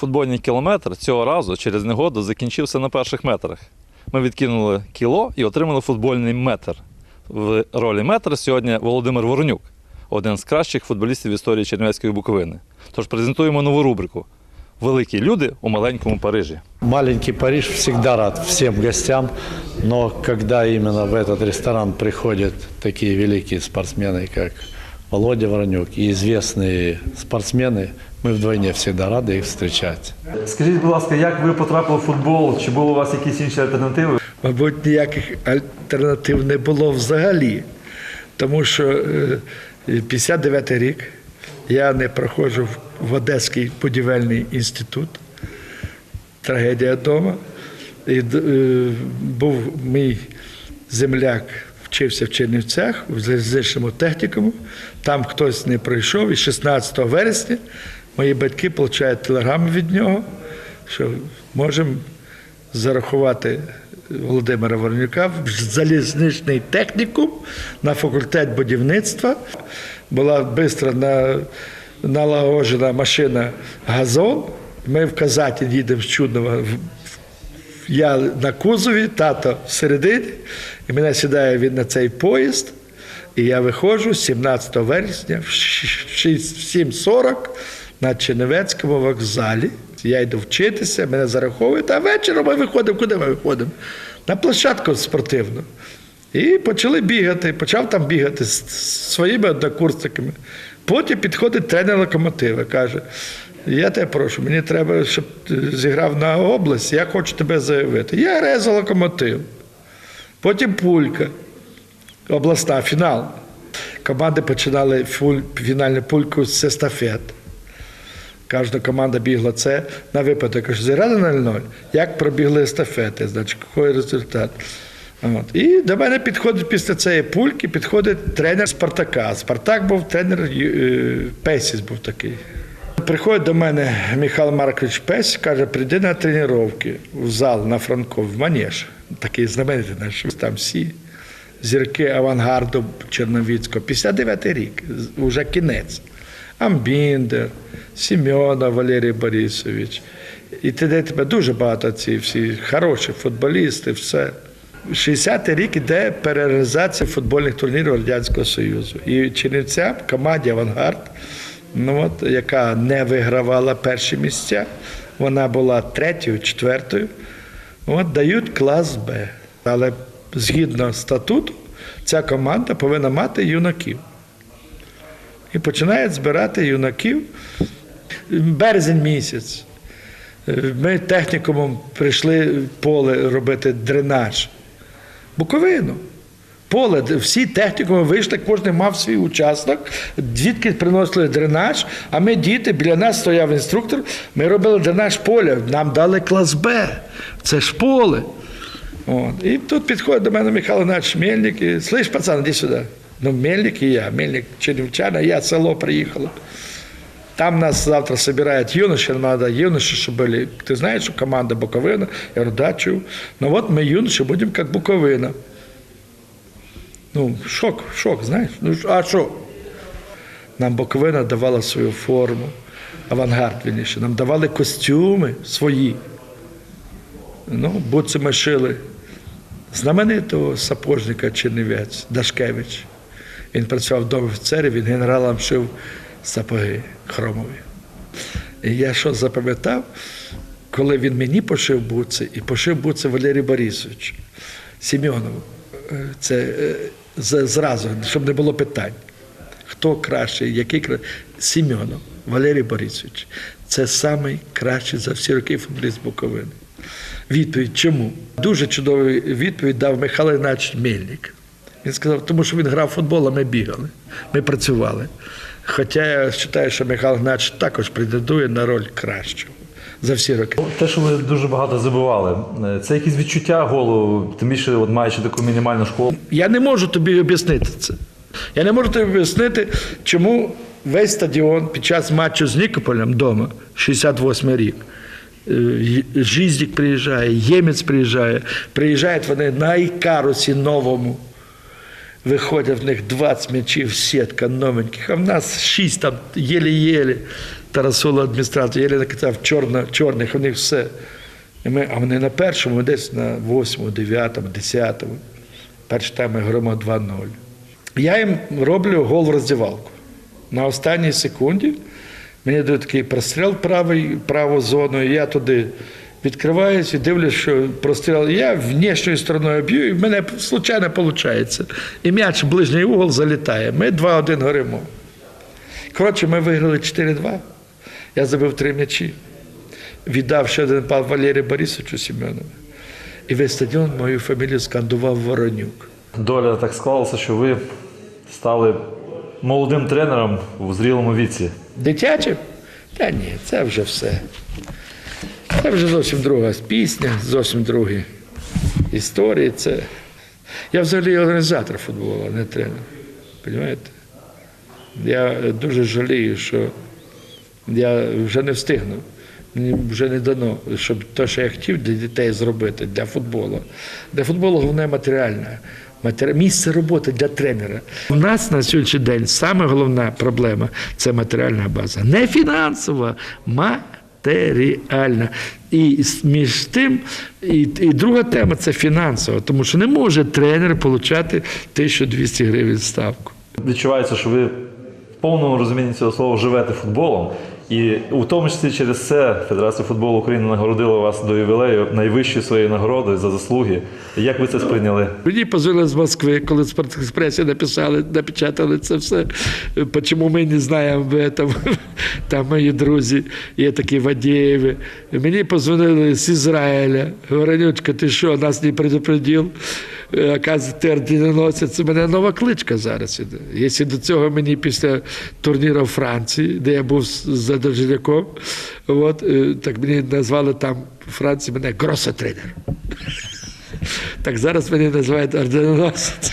Футбольний кілометр цього разу через негоду закінчився на перших метрах. Ми відкинули кіло і отримали футбольний метр. В ролі метра сьогодні Володимир Воронюк, один з кращих футболістів в історії Чернівецької Буковини. Тож презентуємо нову рубрику Великі люди у маленькому Парижі. Маленький Париж всегда рад всем гостям, но когда именно в этот ресторан приходят такие великие спортсмены, как Володя Воронюк и известные спортсмены, мы вдвойне всегда рады их встречать. Скажіть, будь ласка, як ви потрапили в футбол? Чи були у вас якісь інші альтернативи? Мабуть, ніяких альтернатив не було взагалі. Тому що е, 59 рік я не проходжу в Одеський будівельний інститут. Трагедія вдома. І д- е, був мій земляк, вчився в Чернівцях, в залізничному технікуму. Там хтось не пройшов, і 16 вересня мої батьки отримують телеграму від нього, що можемо зарахувати Володимира Воронюка в залізничний технікум на факультет будівництва. Була швидко на, налагоджена машина газон. Ми в Казаті їдемо з Чуднова. Я на кузові, тато всередині, і мене сідає він на цей поїзд. І я виходжу 17 вересня в щ- шість- в 7.40 на Чернівецькому вокзалі. Я йду вчитися, мене зараховують, а вечором ми виходимо. Куди ми виходимо? На площадку спортивну. І почали бігати. Почав там бігати з своїми однокурсниками. Потім підходить тренер локомотива, каже: я тебе прошу, мені треба, щоб ти зіграв на область, я хочу тебе заявити. Я граю за локомотив. Потім пулька обласна фінал. Команди починали фінальну пульку з естафет. Кожна команда бігла це на випадок, що зіграли 0-0. Як пробігли естафети, значить, який результат. От. І до мене підходить після цієї пульки, підходить тренер Спартака. Спартак був тренер е, Песіс був такий. Приходить до мене Михайло Маркович Песь, каже, прийди на тренування в зал на Франков, в Манеж. Такий знаменитий наш, там всі зірки авангарду Черновіцького. 59 рік, вже кінець. Амбіндер, Сімьона Валерій Борисович. І т.д. тебе дуже багато ці всі хороші футболісти, все. 60-й рік іде переорганізація футбольних турнірів Радянського Союзу. І Чернівцям, команді Авангард, ну от, яка не вигравала перші місця, вона була третьою, четвертою. От дають клас Б. Але згідно статуту, ця команда повинна мати юнаків. І починають збирати юнаків березень місяць. Ми технікумом прийшли поле робити дренаж. Буковину. Поле, де всі технікуми вийшли, кожен мав свій участок, дітки приносили дренаж, а ми діти, біля нас стояв інструктор, ми робили дренаж поля, нам дали клас Б. Це ж поле. От. І тут підходить до мене Михайло Іванович Мельник і слиш, пацан, іди сюди. Ну, Мельник і я, Мельник Чернівчана, я село приїхало. Там нас завтра собирают юноши, надо юноши, чтобы были. Ты знаешь, что команда Буковина? Я говорю, да, чую. Ну вот мы юноши будем как Буковина. Ну, шок, шок, знаешь. Ну, а що? Нам Буковина давала свою форму, авангард, вірніше. Нам давали костюми свої. Ну, буци ми шили знаменитого сапожника Чернівець Дашкевич. Він працював вдома в офіцері, він генералам шив сапоги хромові. І я що запам'ятав, коли він мені пошив буци, і пошив буци Валерій Борисович Сім'онову. Е, Це е, зразу, щоб не було питань. Хто кращий, який кращий? Сім'онов, Валерій Борисович. Це найкращий за всі роки футболіст Буковини. Відповідь чому? Дуже чудову відповідь дав Михайло Ігнатович Мельник. Він сказав, тому що він грав в футбол, а ми бігали, ми працювали. Хоча я вважаю, що Михайло Ігнатович також претендує на роль кращого за всі роки. Те, що ви дуже багато забивали, е, це якісь відчуття голу, тим більше, от маючи таку мінімальну школу. Я не можу тобі об'яснити це. Я не можу тобі об'яснити, чому весь стадіон під час матчу з Нікополем вдома, 68 рік. е, Жиздік приїжджає, Ємець приїжджає, приїжджають вони на Ікарусі новому. Виходять в них 20 м'ячів, сітка новеньких, а в нас 6 там єлі-єлі. Тарасула адміністрація, єлі накидав чорно, чорних, у них все. І ми, а вони на першому, десь на 8, 9, 10. Перший тайм ми граємо 2-0. Я їм роблю гол в роздівалку. На останній секунді мені дають такий простріл правий, праву зону, і я туди відкриваюсь і дивлюсь, що простріл. Я внішньою стороною б'ю, і в мене случайно виходить. І м'яч в ближній угол залітає. Ми 2-1 горимо. Коротше, ми виграли 4-2. Я забив три м'ячі. Віддав ще один пал Валерію Борисовичу Семенову. І весь стадіон мою фамілію скандував Воронюк. Доля так склалася, що ви стали молодим тренером в зрілому віці. Дитячим? Та ні, це вже все. Це вже зовсім друга пісня, зовсім другі історії. Це... Я взагалі організатор футболу, а не тренер. Понимаєте? Я дуже жалію, що я вже не встигну. Мені вже не дано, щоб те, що я хотів для дітей зробити, для футболу. Для футболу головне матеріальне. Місце роботи для тренера. У нас на сьогоднішній день саме головна проблема це матеріальна база. Не фінансова, матеріальна. І між тим, і, і друга тема це фінансова, тому що не може тренер отримати 1200 гривень ставку. Відчувається, що ви в повному розумінні цього слова живете футболом. І у тому числі через це Федерація футболу України нагородила вас до ювілею найвищою своєю нагородою за заслуги. Як ви це сприйняли? Мені позвонили з Москви, коли «Спортекспресі» написали, напечатали це все. Чому ми не знаємо об этом? Там мої друзі, є такі Вадєєві. Мені позвонили з Ізраїля. Воронючка, ти що, нас не предупредив? Е, Оказується, орденоносець. Це мене нова кличка зараз іде. Якщо до цього мені після турніру в Франції, де я був за Довжеляком, от, е, так мені назвали там у Франції мене гросотренер. Так зараз мене називають орденоносець.